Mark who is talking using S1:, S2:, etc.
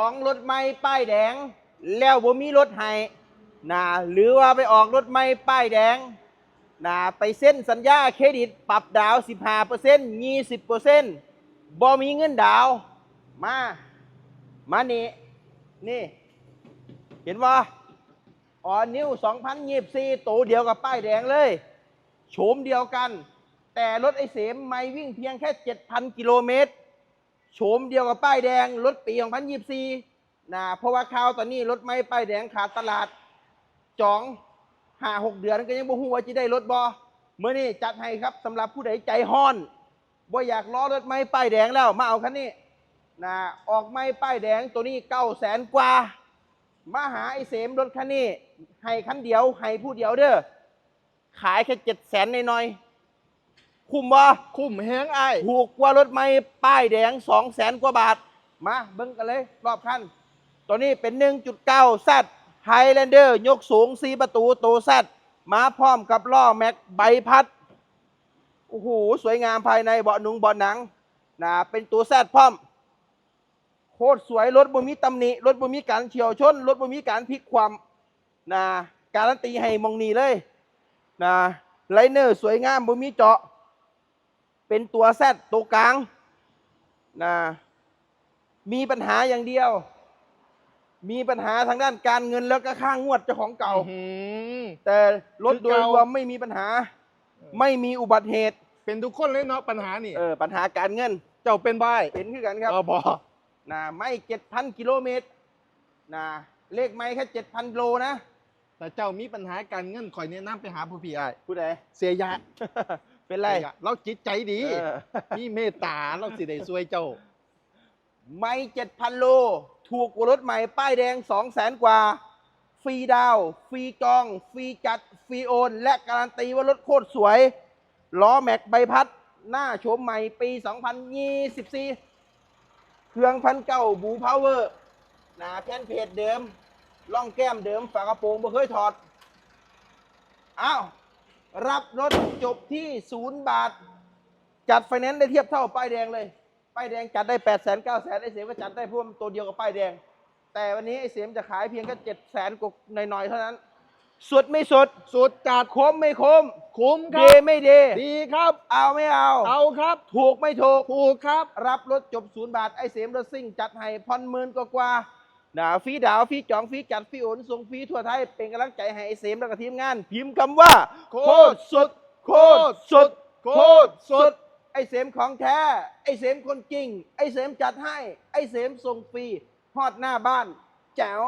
S1: องรถไม่ป้ายแดง แล้วบ่มีรถให้นะหรือว่าไปออกรถไม่ป้ายแดงนะไปเส้นสัญญาเครดิตปรับดาว 15% 20%บ่มีเงินดาว มา มานี่ นี่ เห็นว่าออนิว2024ตัวเดียวกับป้ายแดงเลย โฉมเดียวกัน แต่รถไอเสมไม่วิ่งเพียงแค่ 7,000 กิโลเมตร โฉมเดียวกับป้ายแดงรถปี 2024นะเพราะว่าข่าวตอนนี้รถไม่ป้ายแดงขาดตลาดจองห้าหกเดือนก็ยังบ่ฮู้ว่าจะได้รถบอเมื่อนี้จัดให้ครับสำหรับผู้ใดใจฮ้อนบ่อยากล้อรถไม่ป้ายแดงแล้วมาเอาคันนี้นะออกไม่ป้ายแดงตัวนี้เก้าแสนกว่ามาหาไอเสมรถคันนี้ให้คันเดียวให้ผู้เดียวเด้อขายแค่เจ็ดแสนน้อยๆ คุ้มบ่
S2: คุ้มแห้งไอ้าย
S1: ถูกกว่ารถไม่ป้ายแดงสองแสนกว่าบาท มาเบิ้งกันเลย รอบคันตัวนี้เป็น 1.9ซัดไฮแลนเดอร์ยกสูง 4 ประตูโตซัดมาพร้อมกับล้อแม็กใบพัด โอ้โห สวยงามภายในเบาะหนุงเบาะหนังนะเป็นตัวแซดพร้อม โคตรสวยรถบ่มีตำหนิรถบ่มีการเฉียวชนรถบ่มีการพลิกความนะการันตีให้มองนีเลยนะไลเนอร์สวยงามบ่มีเจาะ เป็นตัวแซดตัวกลางนะมีปัญหาอย่างเดียว มีปัญหาทางด้านการเงินแล้วก็ค่างวดเจ้าของเก่า
S2: อื้อหือ
S1: แต่รถ
S2: คือ
S1: โดย
S2: เก่าร
S1: วมไม่มีปัญหา ไม่มีอุบัติเหตุ
S2: เป็นทุกคนเลยเนาะปัญหานี่
S1: เออปัญหาการเงิน
S2: เจ้าเป็นบ้าย
S1: เป็นขึ้นกันครับ
S2: เออบอ
S1: นะไม่เจ็ดพันกิโลเมตรนะเลขไม่แค่เจ็ดพันโลนะ
S2: แต่เจ้ามีปัญหาการเงินคอยแนะนำไปหาผู้พี่ไอ้าย
S1: ผู้ใด
S2: เสียยะ
S1: เป็นไร
S2: เสียยะเราจิตใจดี
S1: เออ
S2: มีเมตตาเราสิได้ช่วยเจ้า
S1: ไม่เจ็ดพันโล ถูกกว่ารถใหม่ ป้ายแดงสองแสนกว่า ฟรีดาวน์ฟรีจอง ฟรีจัด ฟรีโอน และการันตีว่ารถโคตรสวย ล้อแม็กใบพัด หน้าโฉมใหม่ปี 2024 เครื่องพันเก้าบูพาวเวอร์ หน้าแผ่นเพจเดิม ล่องแก้มเดิม ฝากระโปรงบ่เคยถอด อ้าว รับรถจบที่ศูนย์บาท จัดไฟแนนซ์ได้เทียบเท่าป้ายแดงเลย ป้ายแดงจัดได้8ปดแสนเก้าแสนไอ้เสียมก็จัดได้เพราะวกมันตัวเดียวกับป้ายแดง แต่วันนี้ไอ้เสียมจะขายเพียงแค่เจ็ดแสนกว่าหน่อยๆเท่านั้น สุดไม่สุด
S2: สุดจัด
S1: คมไม่คม
S2: คุ้มค
S1: เด
S2: รับ
S1: ไม่เด
S2: ดีครับ
S1: เอาไม่เอา
S2: เอาครับ
S1: ถูกไม่ถูก
S2: ถูกครับ
S1: รับรถจบศูนย์บาทไอ้เสียมรถซิ่งจัดให้พันหมื่นกว่ากว่าๆ นะฟีดาวฟีจองฟีจัดฟีโอนส่งฟีทั่วไทย เป็นกำลังใจให้ไอเสมแล้วก็ทีมงาน พิมพ์คำว่า
S2: โคตรสุด
S1: โคตรสุด
S2: โคตรสุ
S1: ด ไอเสมของแท้ ไอเสมคนจริง ไอเสมจัดให้ ไอเสมส่งฟรีฮอดหน้าบ้าน แจ๋ว